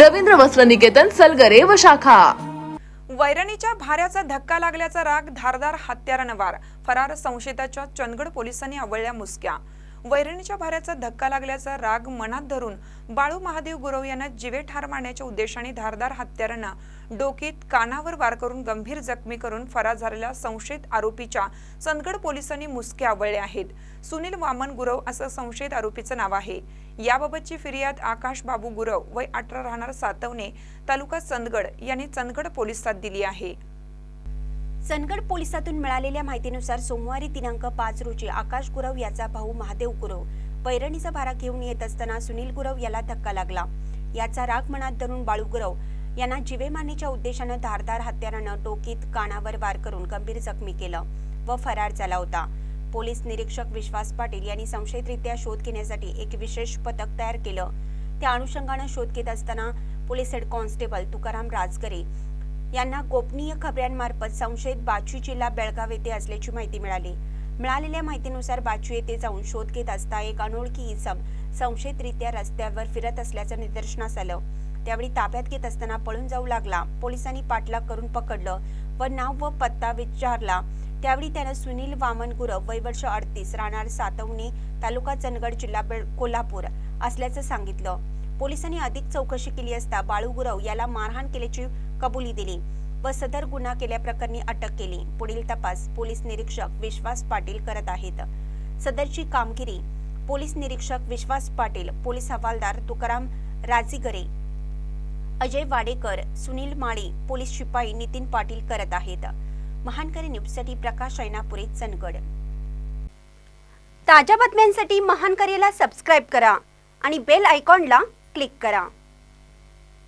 रवींद्र वस्त्र निकेतन सलगरे व शाखा. वैरणीच्या भाऱ्याचा धक्का लागल्याचा राग धारदार हत्यारानं वार. फरार संशयिताच्या चंदगड पोलिसांनी आवळल्या मुसक्या. वैरणीच्या भाऱ्याचा धक्का लागल्याचा राग मनात धरून बाळू महादेव गुरव यांना जिवे ठार मारण्याच्या उद्देशाने धारदार हत्यारानं डोकीत कानावर वार करून गंभीर जखमी करून फरार झालेल्या संशयित आरोपीच्या चंदगड पोलिसांनी मुसके आवळले आहेत. सुनील वामन गुरव असं संशयित आरोपीचं नाव आहे. याबाबतची फिर्याद आकाश बाबू गुरव वय अठरा राहणार सातवणे तालुका चंदगड यांनी चंदगड पोलिसात दिली आहे. चंदगड पोलिसातून मिळालेल्या माहितीनुसार सोमवारी दिनांक पाच रोजी आकाश गुरव याचा भाऊ महादेव गुरव पैरणीचा भारा घेऊन येत असताना सुनील गुरव याला धक्का लागला. याचा राग मनात धरून बाळू गुरव यांना जिवे उद्देशानं धारदार हत्यारानं डोकीत कानावर वार करून गंभीर जखमी केलं व फरार झाला होता. पोलीस निरीक्षक विश्वास पाटील यांनी संशयितरित्या शोध घेण्यासाठी एक विशेष पथक तयार केलं. त्या अनुषंगानं शोध घेत असताना police head constable Tukaram Rajgare यांना गोपनीय खबऱ्यांमार्फत संशयित बाचू जिल्हा बेळगाव येथे असल्याची माहिती मिळाली. मिळालेल्या माहितीनुसार बाचू येथे जाऊन शोध घेत असता एक अनोळखी इसम संशयितरित्या रस्त्यावर फिरत असल्याचं निदर्शनास आलं. त्यावेळी ताब्यात घेत असताना पळून जाऊ लागला. पोलिसांनी पाठलाग करून पकडलं व नाव व पत्ता विचारला. त्यावेळी त्यानं सुनील वामन गुरव वय वर्ष अडतीस राहणार सातवणे तालुका चंदगड जिल्हा बेळ कोल्हापूर असल्याचं सांगितलं. पोलिसांनी अधिक चौकशी केली असता बाळू गुरव याला मारहाण केल्याची कबुली दिली व सदर गुन्हा केल्याप्रकरणी अटक केली. पुढील तपास पोलीस निरीक्षक विश्वास पाटील करत आहेत. सदरची कामगिरी पोलीस निरीक्षक विश्वास पाटील पोलीस हवालदार तुकाराम राजीगरे अजय वाडेकर सुनील माळे पोलीस शिपाई नितीन पाटील करत आहेत. महानकरी न्यूजसाठी प्रकाश ऐनापुरे चनगड ताज्या बातम्यांसाठी महानकरीला सबस्क्राईब करा आणि बेल आयकॉनला क्लिक करा.